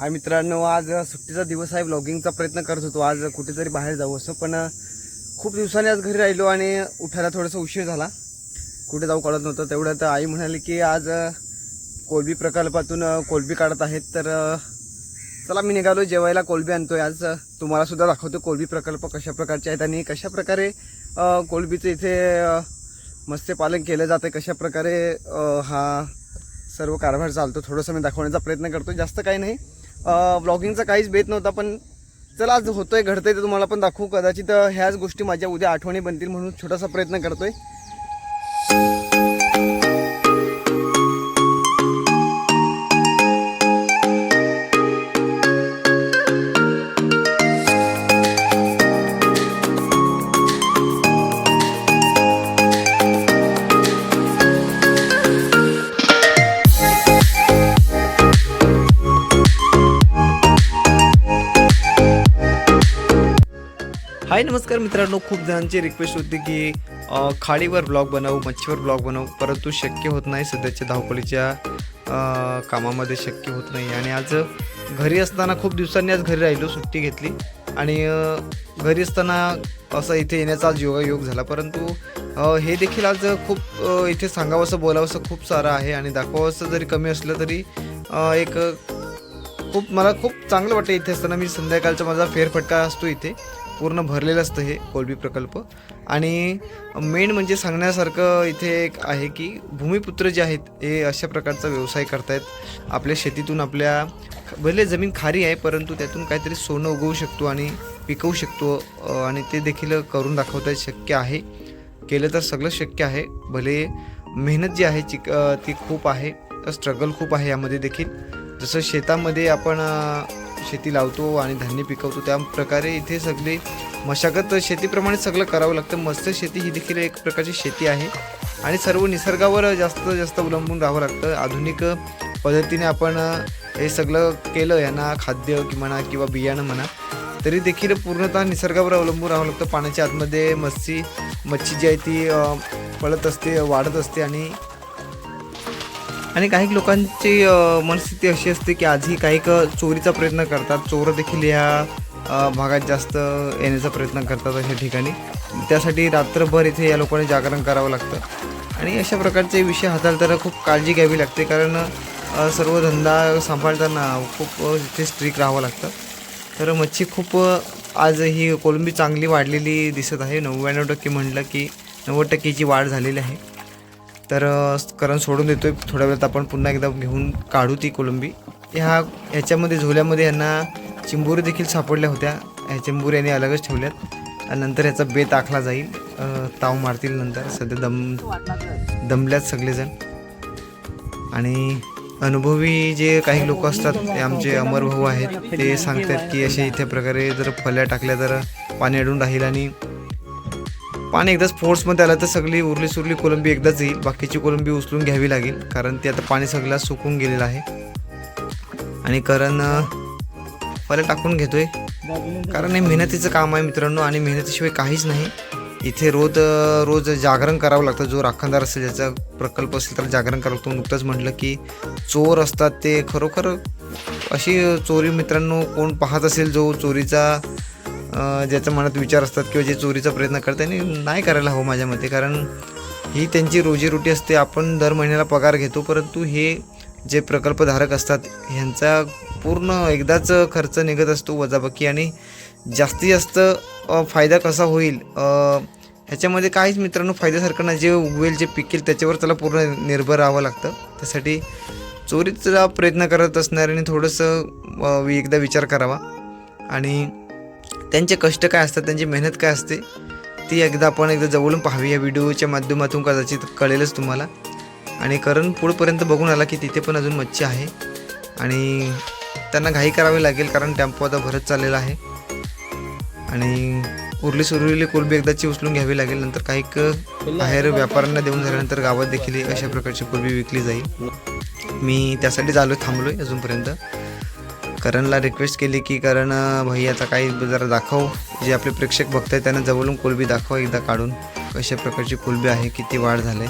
हा मित्रांनो आज सुट्टीचा दिवस आहे ब्लॉगिंगचा प्रयत्न करत होतो. आज कुठेतरी बाहेर जाऊ असं पण खूप दिवसांनी आज घरी राहिलो आणि उठायला थोडासा उशीर झाला. कुठे जाऊ कळत नव्हतं. तेवढं तर आई म्हणाली की आज कोलबी प्रकल्पातून कोलबी काढत आहेत तर चला मी निघालो जेवायला कोलबी आहे आज तुम्हाला सुद्धा दाखवतो कोलबी प्रकल्प कशा प्रकारचे आहेत आणि कशा प्रकारे कोलबीचं इथे मत्स्यपालन केलं जातं कशा प्रकारे हा सर्व कारभार चालतो. थोडंसं मी दाखवण्याचा प्रयत्न करतो. जास्त काही नाही. ब्लॉगिंगचा काहीच बेत नव्हता पण चला आज होतोय घडतंय ते तुम्हाला पण दाखवू. कदाचित ह्याच गोष्टी माझ्या उद्या आठवणी बनतील म्हणून छोटासा प्रयत्न करतोय. हाय नमस्कार मित्रांनो. खूप जणांची रिक्वेस्ट होती की खाडीवर ब्लॉग बनवू मच्छीवर ब्लॉग बनवू परंतु शक्य होत नाही. सध्याच्या धावपळीच्या कामामध्ये शक्य होत नाही. आणि आज घरी असताना खूप दिवसांनी आज घरी राहिलो सुट्टी घेतली. आणि घरी असताना असं इथे येण्याचा आज योगायोग झाला. परंतु हे देखील आज खूप इथे सांगावंसं बोलावंसं खूप सारं आहे. आणि दाखवावंसं जरी कमी असलं तरी एक खूप मला खूप चांगलं वाटतं इथे असताना. मी संध्याकाळचा माझा फेरफटका असतो इथे. पूर्ण भरलेलं असतं हे कोलबी प्रकल्प. आणि मेन म्हणजे सांगण्यासारखं इथे एक आहे की भूमिपुत्र जे आहेत हे अशा प्रकारचा व्यवसाय करतायत. आपल्या शेतीतून आपल्या भले जमीन खारी आहे परंतु त्यातून काहीतरी सोनं उगवू शकतो आणि पिकवू शकतो आणि ते देखील करून दाखवता शक्य आहे. केलं तर सगळं शक्य आहे. भले मेहनत जी आहे चिक ती खूप आहे. स्ट्रगल खूप आहे यामध्ये देखील. जसं शेतामध्ये आपण शेती लावतो आणि धान्य पिकवतो. त्या प्रकारे इथे सगळी मशागत शेतीप्रमाणे सगळं करावं लागतं. मत्स्य शेती ही देखील एक प्रकारची शेती आहे. आणि सर्व निसर्गावर जास्त जास्त अवलंबून राहावं लागतं. आधुनिक पद्धतीने आपण हे सगळं केलं यांना खाद्य कि म्हणा किंवा बियाणं म्हणा तरी देखील पूर्णतः निसर्गावर अवलंबून राहावं लागतं. पाण्याच्या आतमध्ये मच्छी मच्छी जी आहे ती पळत असते वाढत असते आणि आणि काही लोकांची मनस्थिती अशी असते की आजही काही क चोरीचा प्रयत्न करतात. चोर देखील ह्या भागात जास्त येण्याचा प्रयत्न करतात अशा ठिकाणी. त्यासाठी रात्रभर इथे या लोकांनी जागरण करावं लागतं. आणि अशा प्रकारचे विषय हाताळताना खूप काळजी घ्यावी लागते. कारण सर्व धंदा सांभाळताना खूप इथे स्ट्रिक राहावं लागतं. तर मच्छी खूप आज ही कोलंबी चांगली वाढलेली दिसत आहे. नव्याण्णव टक्के म्हटलं की नव्वद टक्केची वाढ झालेली आहे. तर करण सोडून देतोय. थोड्या वेळात आपण पुन्हा एकदा घेऊन काढू ती कोलंबी. ह्या ह्याच्यामध्ये झोल्यामध्ये यांना चिंबोरी देखील सापडल्या होत्या. ह्या चिंबोरी यांनी अलगच ठेवल्यात. आणि नंतर ह्याचा बेत आखला जाईल. ताव मारतील नंतर. सध्या दम दमल्यात सगळेजण. आणि अनुभवी जे काही लोक असतात ते आमचे अमर भाऊ आहेत ते सांगतात की असे इथे प्रकारे जर फल्या टाकल्या तर पाणी अडून राहील आणि पाणी एकदाच फोर्समध्ये आलं तर सगळी उरली सुरली कोलंबी एकदाच येईल. बाकीची कोलंबी उचलून घ्यावी लागेल कारण ते आता पाणी सगळं सुकून गेलेलं आहे. आणि करण पहिला टाकून घेतोय. कारण हे मेहनतीचं काम आहे मित्रांनो आणि मेहनतीशिवाय काहीच नाही. इथे रोज रोज जागरण करावं लागतं. जो राखणदार असेल ज्याचा प्रकल्प असेल तर जागरण करावं लागतं. नुकतंच म्हटलं की चोर असतात ते खरोखर अशी चोरी मित्रांनो कोण पाहत असेल जो चोरीचा ज्याच्या मनात विचार असतात किंवा जे चोरीचा प्रयत्न करतात आणि नाही करायला हवं माझ्या मते. कारण ही त्यांची रोजीरोटी असते आपण दर महिन्याला पगार घेतो परंतु हे जे प्रकल्पधारक असतात ह्यांचा पूर्ण एकदाच खर्च निघत असतो वजाबाकी आणि जास्तीत जास्त फायदा कसा होईल ह्याच्यामध्ये काहीच मित्रांनो फायद्यासारखं नाही. जे उगवेल जे पिकेल त्याच्यावर त्याला पूर्ण निर्भर राहावं लागतं. त्यासाठी चोरीचा प्रयत्न करत असणाऱ्याने थोडंसं एकदा विचार करावा. आणि त्यांचे कष्ट काय असतात त्यांची मेहनत काय असते ती एकदा आपण एकदा जवळून पाहावी या व्हिडिओच्या माध्यमातून कदाचित कळेलच तुम्हाला. आणि करण पुढपर्यंत बघून आला की तिथे पण अजून मच्छी आहे. आणि त्यांना घाई करावी लागेल कारण टेम्पो आता भरत चाललेला आहे. आणि उरली सुरलेली कोलबी एकदाची उचलून घ्यावी लागेल नंतर काही बाहेर व्यापाऱ्यांना देऊन झाल्यानंतर गावात देखील अशा प्रकारची कोलबी विकली जाईल. मी त्यासाठी आलो थांबलो आहे अजूनपर्यंत. करणला रिक्वेस्ट केली की करण भैयाचा भाई आता काही जरा दाखव. जे आपले प्रेक्षक बघतायत त्यांना जवळून कोलबी दाखवा एकदा काढून. कशा प्रकारची कोलबी आहे किती वाढ झाले.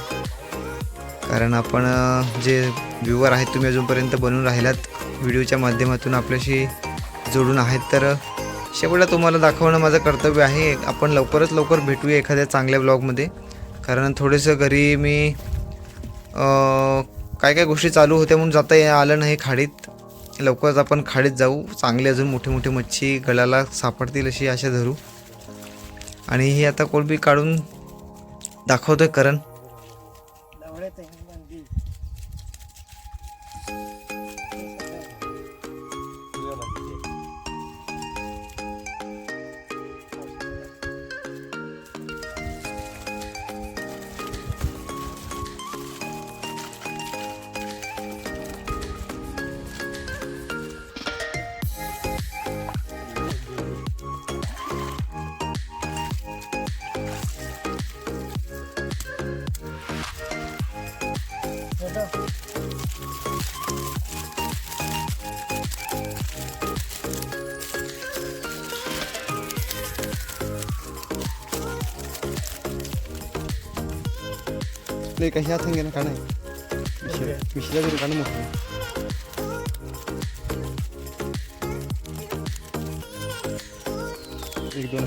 कारण आपण जे व्ह्यूवर आहेत तुम्ही अजूनपर्यंत बनून राहिलात व्हिडिओच्या माध्यमातून आपल्याशी जोडून आहेत तर शेवटला तुम्हाला दाखवणं माझं कर्तव्य आहे. आपण लवकरच लवकर भेटूया एखाद्या चांगल्या ब्लॉगमध्ये कारण थोडंसं घरी मी काय काय गोष्टी चालू होत्या म्हणून जाता या आलं नाही खाडीत. लवकरच आपण खाडीत जाऊ. चांगले अजून मोठे मोठे मच्छी गळाला सापडतील अशी आशा धरू. आणि ही आता कोळंबी काढून दाखवतोय करण. नाही का ह्या थंग्यानं का नाही मिशिला तरी काढ मोठं एक दोन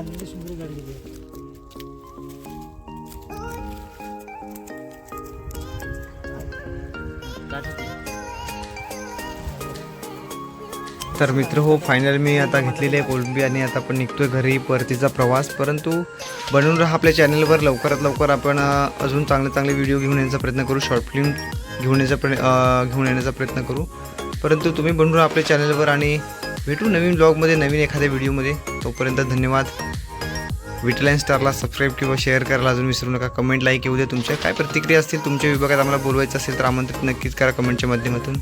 मिशिला तरी मोठी का तर मित्र हो फायनल मी आता घेतलेले आहे कोलंबी आणि आता आपण निघतोय घरी परतीचा प्रवास. परंतु बनवून राहा आपल्या चॅनलवर लवकरात लवकर आपण अजून चांगले चांगले व्हिडिओ घेऊन येण्याचा प्रयत्न करू. शॉर्ट फिल्म घेऊन येण्याचा प्र घेऊन येण्याचा प्रयत्न करू. परंतु तुम्ही बनून राहा आपल्या चॅनलवर आणि भेटू नवीन ब्लॉगमध्ये नवीन एखाद्या व्हिडिओमध्ये तोपर्यंत धन्यवाद. विटलाईन स्टारला सबस्क्राईब किंवा शेअर करायला अजून विसरू नका. कमेंट लाईक येऊ द्या तुमच्या काय प्रतिक्रिया असतील तुमच्या विभागात आम्हाला बोलवायचं असेल तर आमंत्रित नक्कीच करा कमेंटच्या माध्यमातून.